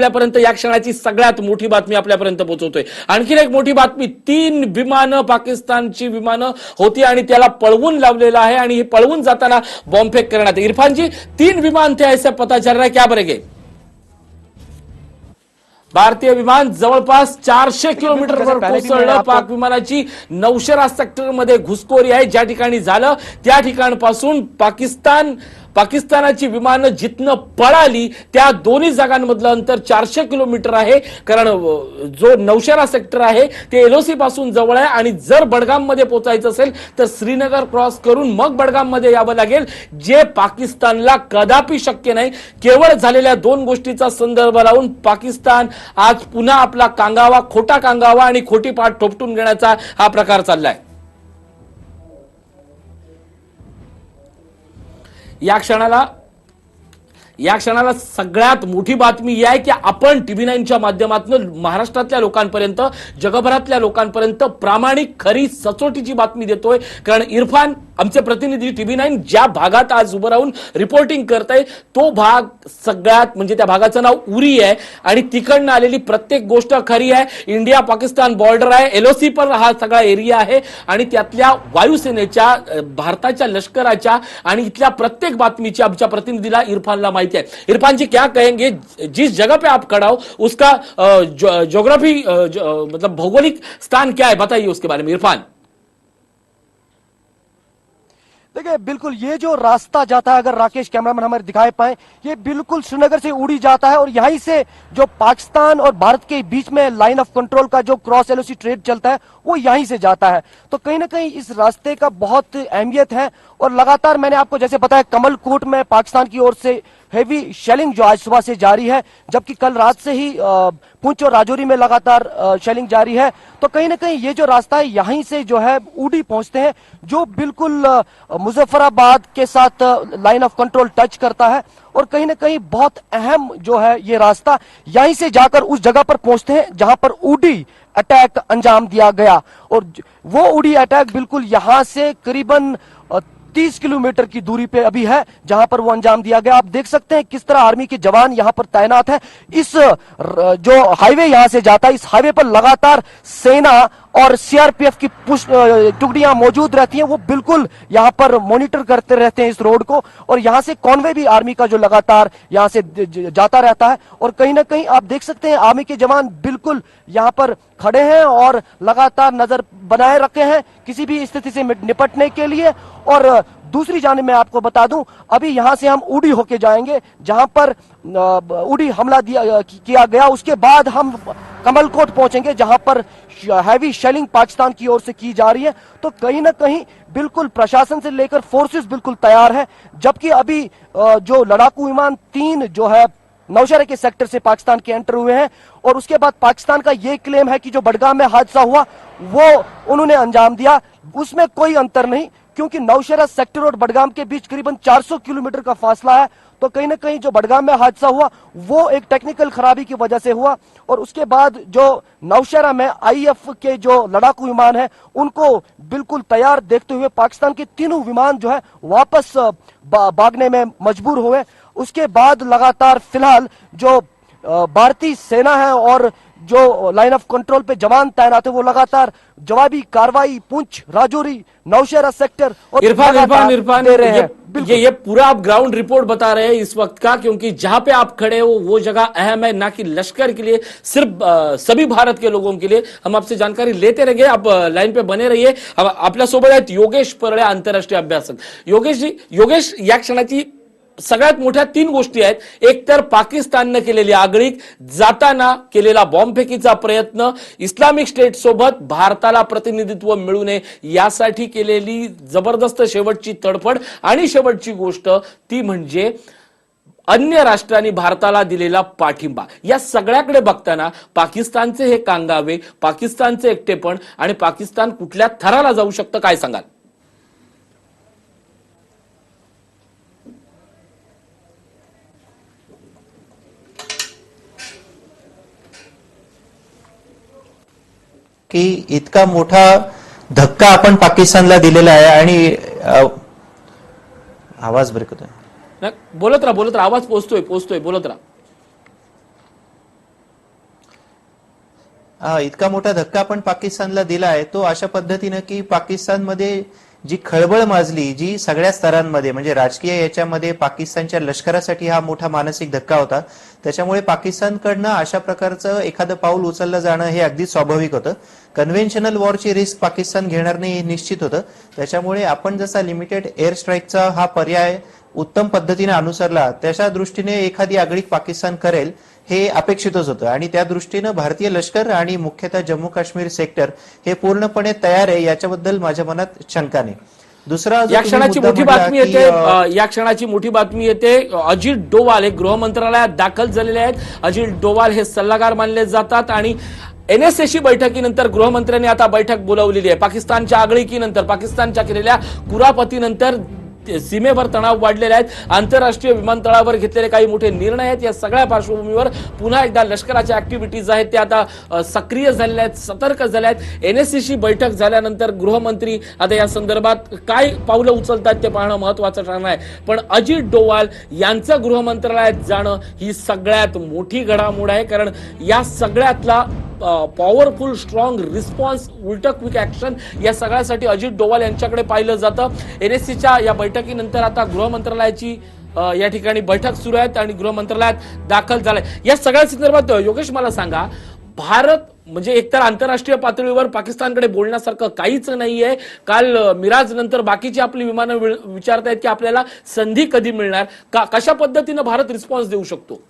आपल्यापर्यंत या क्षणाची सगळ्यात मोठी बातमी आपल्यापर्यंत पोहोचवतोय. आणखीन एक मोठी बातमी तीन विमानं पाकिस्तानची विमानं होती आणि त्याला पळवून लावलेलं आहे आणि हे पळवून जाताना बॉम्बफेक करण्यात. इरफानजी तीन विमान थे ऐसा पता चल रहा है क्या बरेगे भारतीय विमान जवळपास चारशे किलोमीटर वर कोसळलं. पाक विमानाची नौशेरा सेक्टरमध्ये घुसखोरी आहे. ज्या ठिकाणी झालं त्या ठिकाणपासून पाकिस्तान पाकिस्तानाची विमानं जिथनं पळाली त्या दोन्ही जागांमधलं अंतर चारशे किलोमीटर आहे. कारण जो नौशेरा सेक्टर आहे ते एलओसी पासून जवळ आहे आणि जर बडगाममध्ये पोचायचं पोहोचायचं असेल तर श्रीनगर क्रॉस करून मग बडगाममध्ये यावं लागेल जे पाकिस्तानला कदापि शक्य नाही. केवळ झालेल्या दोन गोष्टीचा संदर्भ लावून पाकिस्तान आज पुन्हा आपला कांगावा खोटा कांगावा आणि खोटी पाठ ठोपटून घेण्याचा हा प्रकार चाललाय. या क्षणाला या क्षणाला सगळ्यात मोठी बातमी ही आहे की आपण टीव्ही नाईनच्या माध्यमातून महाराष्ट्रातल्या लोकांपर्यंत जगभरातल्या लोकांपर्यंत प्रामाणिक खरी सचोटीची बातमी देतोय. कारण इरफान आमचे प्रतिनिधी टीव्ही नाईन ज्या भागात आज उभं राहून रिपोर्टिंग करताय तो भाग सगळ्यात म्हणजे त्या भागाचं नाव उरी आहे. आणि तिकडनं आलेली प्रत्येक गोष्ट खरी आहे. इंडिया पाकिस्तान बॉर्डर आहे. एलओसी पण हा सगळा एरिया आहे. आणि त्यातल्या वायुसेनेच्या भारताच्या लष्कराच्या आणि इथल्या प्रत्येक बातमीची आमच्या प्रतिनिधीला इरफानला माहिती है। इरफान जी, क्या कहेंगे? जिस जगह पे आप खड़ा हो, उसका ज्योग्राफी मतलब भौगोलिक स्थान क्या है? बताइए उसके बारे में। इरफान। देखिए, बिल्कुल, ये जो रास्ता जाता है, अगर राकेश कैमरामैन हमारे दिखाई पाए, ये बिल्कुल श्रीनगर से उड़ी जाता है और यहीं से जो पाकिस्तान और भारत के बीच में लाइन ऑफ़ कंट्रोल का जो क्रॉस एलओसी ट्रेड चलता है, वो यहीं से जाता है। तो कहीं ना कहीं इस रास्ते का बहुत अहमियत है और लगातार मैंने आपको जैसे बताया कमल कोट में पाकिस्तान की ओर से हैवी शेलिंग जो आज सुबह से जारी है, जबकि कल रात से ही पुंछ और राजौरी में लगातार शेलिंग जारी है। तो कहीं ना कहीं ये जो रास्ता है, यहीं से जो है ऊडी पहुँचते हैं, जो बिल्कुल मुजफ्फराबाद के साथ लाइन ऑफ़ कंट्रोल टच करता है। और कहीं ना कहीं बहुत अहम जो है ये रास्ता, यहीं से जाकर उस जगह पर पहुँचते हैं, जहाँ पर ऊडी अटैक अंजाम दिया गया। और वो उड़ी अटैक बिल्कुल यहाँ से करीबन अ, तीस किलोमीटर की दूरी पे अभी है जहाँ पर वो अंजाम दिया गया। आप देख सकते हैं किस तरह आर्मी के जवान यहाँ पर तैनात है। इस जो हाईवे यहाँ से जाता है इस हाईवे पर लगातार सेना और सीआरपीएफ की टुकड़ियाँ मौजूद रहती हैं। वो बिल्कुल यहाँ पर मॉनिटर करते रहते हैं इस रोड को। और यहाँ से कॉन्वे भी आर्मी का जो लगातार यहाँ से जाता रहता है। और कहीं ना कहीं आप देख सकते हैं आर्मी के जवान बिल्कुल यहाँ पर खड़े हैं और लगातार नज़र बनाए रखे हैं किसी भी स्थिति से निपटने के लिए। और दूसरी जाने मैं आपको बता दूँ, अभी यहाँ से हम उड़ी होके जाएँगे, जहाँ पर उड़ी हमला दिया किया गया, उसके बाद हम कमलकोट पहुँचेंगे, जहाँ पर हैवी शेलिंग पाकिस्तान की ओर से की जा रही है। तो कहीं ना कहीं बिल्कुल प्रशासन से लेकर फोर्सेस बिल्कुल तैयार है, जबकि अभी जो लड़ाकू विमान तीन जो है, नौशहरे के सेक्टर से पाकिस्तान के एंटर हुए हैं, और उसके बाद पाकिस्तान का ये क्लेम है कि जो बडगाम में हादसा हुआ, वो उन्होंने अंजाम दिया। उसमें कोई अंतर नहीं क्योंकि नौशहरा सेक्टर और बडगाम के बीच करीबन 400 किलोमीटर का फासला है तो कहीं ना कहीं जो बडगाम में हादसा हुआ, वो एक टेक्निकल खराबी की वजह से हुआ। और उसके बाद जो नौशहरा में आईएफ के जो लड़ाकू विमान है, उनको बिल्कुल तैयार देखते हुए पाकिस्तान के तीनों विमान जो है, वापस भागने में मजबूर हुए। उसके बाद लगातार फ़िलहाल जो भारतीय सेना है और जो लाइन ऑफ़ कंट्रोल पे जवान तैनात है वो लगातार जवाबी कार्रवाई पुंछ राजौरी नौशहरा सेक्टर और इरफान इरफान इरफान दे रहे हैं। ये ये पूरा आप ग्राउंड रिपोर्ट बता रहे हैं इस वक्त का क्योंकि जहाँ पे आप खड़े हो वो जगह अहम है ना कि लश्कर के लिए सिर्फ़ अ, सभी भारत के लोगों के लिए। हम आपसे जानकारी लेते रहेंगे। आप लाइन पे बने रहिए। आपल्यासोबत आहेत योगेश परळे आंतरराष्ट्रीय अभ्यासक। योगेश जी योगेश या क्षणाची सगळ्यात मोठ्या तीन गोष्टी आहेत. एक तर पाकिस्ताननं केलेली आगळीक जाताना केलेला बॉम्बफेकीचा प्रयत्न इस्लामिक स्टेट सोबत भारताला प्रतिनिधित्व मिळू नये यासाठी केलेली जबरदस्त शेवटची तडफड आणि शेवटची गोष्ट ती म्हणजे अन्य राष्ट्रांनी भारताला दिलेला पाठिंबा. या सगळ्याकडे बघताना पाकिस्तानचे हे कांगावे पाकिस्तानचे एकटेपण आणि पाकिस्तान कुठल्या थराला जाऊ शकतं काय सांगाल? की इतका मोठा धक्का आपण पाकिस्तानला दिलेला आहे आणि आवाज ब्रेक होतोय बोलत राहा बोलत राहा. आवाज पोचतोय पोचतोय बोलत राहा. हा इतका मोठा धक्का आपण पाकिस्तानला दिला आहे. तो अशा पद्धतीनं की पाकिस्तानमध्ये जी खळबळ माजली जी सगळ्या स्तरांमध्ये म्हणजे राजकीय याच्यामध्ये पाकिस्तानच्या लष्करासाठी हा मोठा मानसिक धक्का होता. त्याच्यामुळे पाकिस्तानकडनं अशा प्रकारचं एखादं पाऊल उचललं जाणं हे अगदी स्वाभाविक होतं. कन्व्हेन्शनल वॉरची रिस्क पाकिस्तान घेणार नाही हे निश्चित होतं. त्याच्यामुळे आपण जसा लिमिटेड एअर स्ट्राईकचा हा पर्याय उत्तम पद्धतीने अनुसरला त्याच्या दृष्टीने एखादी आगळीक पाकिस्तान करेल हे अपेक्षितच होतं. आणि त्या दृष्टीनं भारतीय लष्कर आणि मुख्यतः जम्मू काश्मीर सेक्टर हे पूर्णपणे तयार आहे याच्याबद्दल माझ्या मनात शंका नाही. दुसरा या क्षणाची मोठी बातमी येते या क्षणाची मोठी बातमी येते अजित डोवाल हे गृह मंत्रालयात दाखल झालेले आहेत. अजित डोवाल हे सल्लागार मानले जातात आणि एनएसएशी बैठकीनंतर गृहमंत्र्यांनी आता बैठक बोलावलेली आहे. पाकिस्तानच्या आगळीकीनंतर पाकिस्तानच्या केलेल्या कुरापतीनंतर सीमेवर तणाव वाढलेले आहेत. आंतरराष्ट्रीय विमानतळावर घेतलेले काही मोठे निर्णय आहेत. या सगळ्या पार्श्वभूमीवर पुन्हा एकदा लष्कराच्या ऍक्टिव्हिटीज आहेत. त्या आता सक्रिय झालेल्या आहेत सतर्क झाल्या आहेत. एनएससीशी बैठक झाल्यानंतर गृहमंत्री आता या संदर्भात काय पावलं उचलतात ते पाहणं महत्वाचं ठरणार आहे. पण अजित डोवाल यांचं गृहमंत्रालयात जाणं ही सगळ्यात मोठी घडामोड आहे. कारण या सगळ्यातला पॉवरफुल स्ट्रॉंग रिस्पॉन्स उलट क्विक ऍक्शन या सगळ्यासाठी अजित डोवाल यांच्याकडे पाहिलं जातं. एनएससीच्या या बैठकीनंतर आता गृह मंत्रालयाची या ठिकाणी बैठक सुरू आहेत आणि गृह मंत्रालयात दाखल झालाय. या सगळ्या संदर्भात योगेश मला सांगा भारत म्हणजे एकतर आंतरराष्ट्रीय पातळीवर पाकिस्तानकडे बोलण्यासारखं काहीच नाहीये. काल मिराज नंतर बाकीची आपली विमानं विचारत विचारतायत की आपल्याला संधी कधी मिळणार? का कशा पद्धतीनं भारत रिस्पॉन्स देऊ शकतो?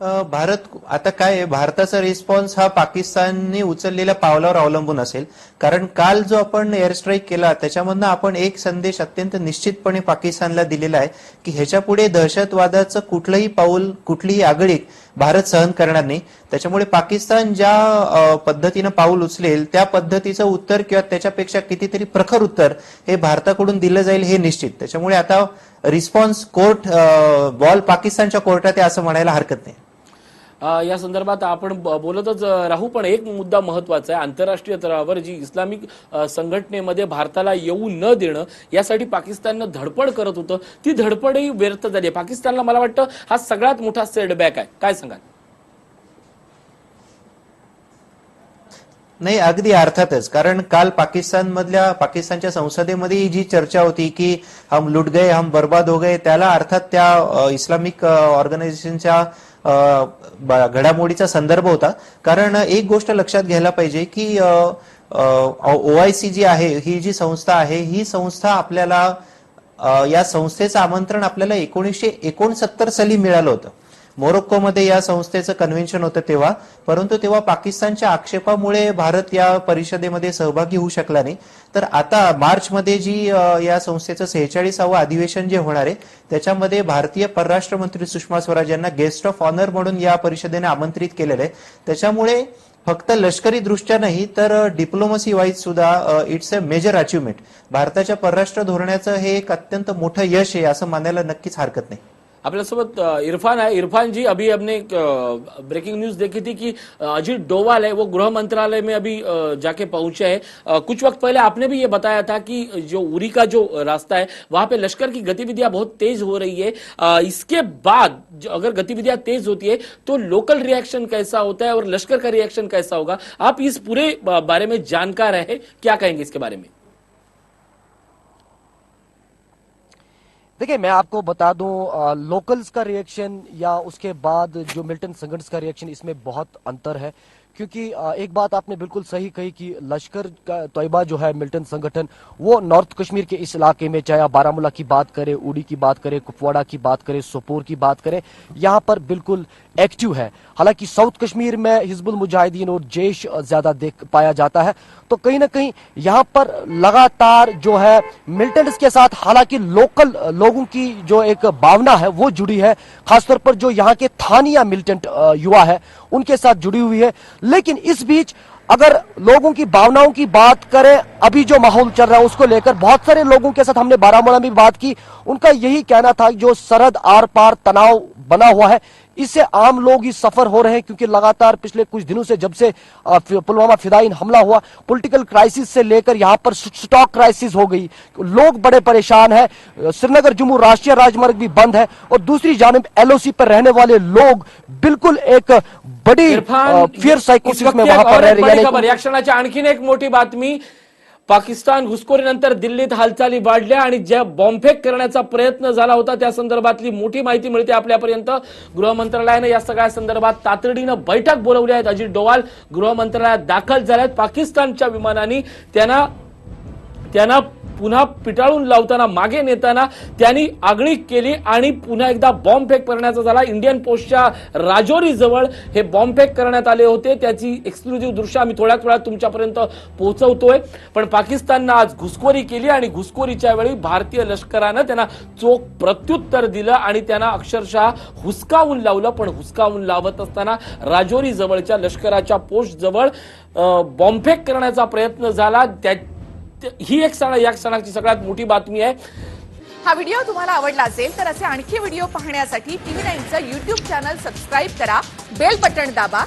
भारत आता काय आहे भारताचा रिस्पॉन्स हा पाकिस्तानने उचललेल्या पावलावर अवलंबून असेल. कारण काल जो आपण एअर स्ट्राईक केला त्याच्यामधनं आपण एक संदेश अत्यंत निश्चितपणे पाकिस्तानला दिलेला आहे की ह्याच्या पुढे दहशतवादाचं कुठलंही पाऊल कुठलीही आगळीक भारत सहन करणार नाही. त्याच्यामुळे पाकिस्तान ज्या पद्धतीनं पाऊल उचलेल त्या पद्धतीचं उत्तर किंवा त्याच्यापेक्षा कितीतरी प्रखर उत्तर हे भारताकडून दिलं जाईल हे निश्चित. त्याच्यामुळे आता रिस्पॉन्स कोर्ट बॉल पाकिस्तानच्या कोर्टात आहे असं म्हणायला हरकत नाही. या संदर्भात आपण बोलतच राहू पण एक मुद्दा महत्त्वाचा आहे. आंतरराष्ट्रीय स्तरावर जी इस्लामिक संघटनेमध्ये भारताला येऊ न देणं यासाठी पाकिस्ताननं धडपड करत होतं. ती धडपडही व्यर्थ झाली पाकिस्तानला मला वाटतं हा सगळ्यात मोठा सेटबॅक आहे. काय सांगाल? नाही अगदी अर्थातच. कारण काल पाकिस्तान मधल्या पाकिस्तानच्या संसदेमध्ये ही जी चर्चा होती की हम लुट गए हम बर्बाद हो गए त्याला अर्थात त्या इस्लामिक ऑर्गनायझेशनच्या घडामोडीचा संदर्भ होता. कारण एक गोष्ट लक्षात घ्यायला पाहिजे की ओआयसी जी आहे ही जी संस्था आहे ही संस्था आपल्याला या संस्थेचं आमंत्रण आपल्याला एकोणीसशे एकोणसत्तर साली मिळालं होतं. मोरोक्कोमध्ये या संस्थेचं कन्व्हेन्शन होतं तेव्हा. परंतु तेव्हा पाकिस्तानच्या आक्षेपामुळे भारत या परिषदेमध्ये सहभागी होऊ शकला नाही. तर आता मार्चमध्ये जी या संस्थेचं सेहेचाळीसावं अधिवेशन जे होणार आहे त्याच्यामध्ये भारतीय परराष्ट्र मंत्री सुषमा स्वराज यांना गेस्ट ऑफ ऑनर म्हणून या परिषदेने आमंत्रित केलेलं आहे. त्याच्यामुळे फक्त लष्करी दृष्ट्या नाही तर डिप्लोमसी वाईज सुद्धा इट्स अ मेजर अचिव्हमेंट भारताच्या परराष्ट्र धोरणाचं हे एक अत्यंत मोठं यश आहे असं मानायला नक्कीच हरकत नाही. आपल्यासोबत अ, इरफान है इरफान जी अभी हमने ब्रेकिंग न्यूज़ देखी थी कि अजीत डोवाल है वो गृह मंत्रालय में अभी जाके पहुँचे हैं। कुछ वक्त पहले आपने भी ये बताया था कि जो उरी का जो रास्ता है वहाँ पे लश्कर की गतिविधियाँ बहुत तेज हो रही है। इसके बाद अगर गतिविधियाँ तेज होती है तो लोकल रिएक्शन कैसा होता है और लश्कर का रिएक्शन कैसा होगा? आप इस पूरे बारे में जानकार है क्या कहेंगे इसके बारे में? देखिए मैं आपको बता दूं लोकल्स का रिएक्शन या उसके बाद जो मिल्टन संगठन का रिएक्शन इसमें बहुत अंतर है। क्योंकि एक बात आपने बिल्कुल सही कही कि लश्कर का तोयबा जो है मिल्टन संगठन, वो नॉर्थ कश्मीर के इस इलाके में, चाहे आप बारामूला की बात करें, उड़ी की बात करें, कुपवाड़ा की बात करें, सोपोर की बात करें, यहाँ पर बिल्कुल एक्टिव है। हालाँकि साउथ कश्मीर में हिजबुल मुजाहिदीन और जैश ज़्यादा देख पाया जाता है। तो कहीं ना कहीं यहाँ पर लगातार जो है मिलिटेंट्स के साथ, हालाँकि लोकल, लोगों की जो एक भावना है, वो जुड़ी है। खासतौर पर जो यहाँ के थानिया मिलिटेंट युवा है उनके साथ जुड़ी हुई है। लेकिन इस बीच अगर लोगों की भावनाओं की बात करें, अभी जो माहौल चल रहा है उसको लेकर बहुत सारे लोगों के साथ हमने बारामूला में बात की। उनका यही कहना था, जो सरहद आर पार तनाव बना हुआ है इससे आम लोग ही सफ़र हो रहे हैं क्योंकि लगातार पिछले कुछ दिनों से जब से पुलवामा फिदाइन हमला हुआ पॉलिटिकल क्राइसिस से लेकर यहाँ पर स्टॉक क्राइसिस हो गई लोग बड़े परेशान हैं श्रीनगर जम्मू राष्ट्रीय राजमार्ग भी बंद है और दूसरी जानब एलओसी पर रहने वाले लोग बिल्कुल एक बड़ी फियर इस साइकोसिस में वहाँ पर रह रही है आणखीन एक मोठी बातमी पाकिस्तान घुसखोरीनंतर दिल्लीत हालचाली वाढल्या आणि ज्या बॉम्बफेक करण्याचा प्रयत्न झाला होता त्या संदर्भातली मोठी माहिती मिळते आपल्यापर्यंत. गृह मंत्रालयानं या सगळ्या संदर्भात तातडीनं बैठक बोलवली आहेत अजित डोवाल गृह मंत्रालयात दाखल झाल्यात आहेत पाकिस्तानच्या विमानांनी त्यांना त्यांना पुन्हा पिटाळून लावताना मागे नेताना त्यांनी आगळीक केली आणि पुन्हा एकदा बॉम्बफेक करण्याचा झाला. इंडियन पोस्टच्या राजौरी जवळ हे बॉम्बफेक करण्यात आले होते. त्याची एक्सक्लुझिव्ह दृश्य आम्ही थोड्याच वेळात तुमच्यापर्यंत पोहोचवतोय. पण पाकिस्ताननं आज घुसखोरी केली आणि घुसखोरीच्या वेळी भारतीय लष्करानं त्यांना चोख प्रत्युत्तर दिलं आणि त्यांना अक्षरशः हुसकावून लावलं. पण हुसकावून लावत असताना राजौरी जवळच्या लष्कराच्या पोस्ट जवळ बॉम्बफेक करण्याचा प्रयत्न झाला. त्या ही एक सण या सणाची सगळ्यात मोठी बातमी आहे. हा व्हिडिओ तुम्हाला आवडला असेल तर असे आणखी व्हिडिओ पाहण्यासाठी टीव्ही नाईनचं युट्यूब चॅनल सबस्क्राईब करा. बेल बटण दाबा.